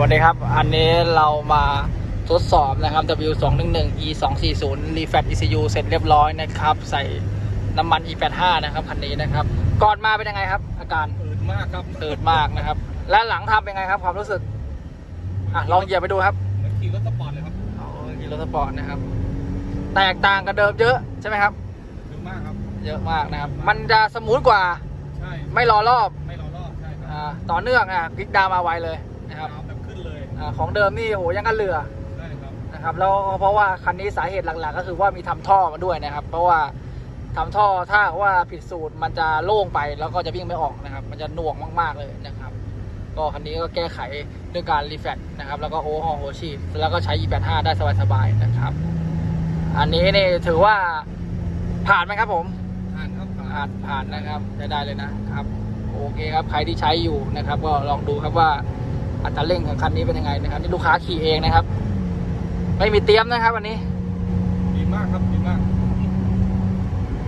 วัสดีครับ อันนี้เรามาทดสอบนะครับ W211 E 2 4 0 Refat ECU เสร็จเรียบร้อยนะครับ ใส่น้ำมัน E85 นะครับคันนี้นะครับ ก่อนมาเป็นยังไงครับ อาการอืดมากครับตื่นมากนะครับ และหลังทำเป็นไงครับ ความรู้สึกอะลองเหยียบไปดูครับเหมือนขี่รถสปอร์ตเลยครับอ๋อมีรถสปอร์ตนะครับ แตกต่างกันเดิมเยอะใช่ไหมครับถึงมากครับ เยอะมากนะครับ มันจะสมูทกว่าใช่ไม่รอรอบไม่รอรอบใช่ครับอ่าต่อเนื่องอะคลิกดาวน์มาไวเลยนะครับเอาแบบขึ้นเลยอาของเดิมนี่โหยังกันเรือใช่ครับนะครับแล้วเพราะว่าคันนี้สาเหตุหลักๆ ก็คือว่ามีทำท่อมาด้วยนะครับ เพราะว่าทำท่อถ้าว่าผิดสูตรมันจะโล่งไปแล้วก็จะวิ่งไม่ออกนะครับ มันจะหน่วงมากๆเลยนะครับ ก็คันนี้ก็แก้ไขด้วยการรีแฟกนะครับ แล้วก็โอเวอร์ฮอลโฮชีพแล้วก็ใช้ E85 ได้สบายๆนะครับ อันนี้นี่ถือว่าผ่านไหมครับผมผ่านครับผ่าผ่านนผ่านนะครับได้ได้เลยนะครับ โอเคครับใครที่ใช้อยู่นะครับ ก็ลองดูครับว่า อัตราเร่งของคันนี้เป็นยังไงนะครับนี่ลูกค้าขี่เองนะครับ ไม่มีเตรียมนะครับวันนี้ ดีมากครับดีมาก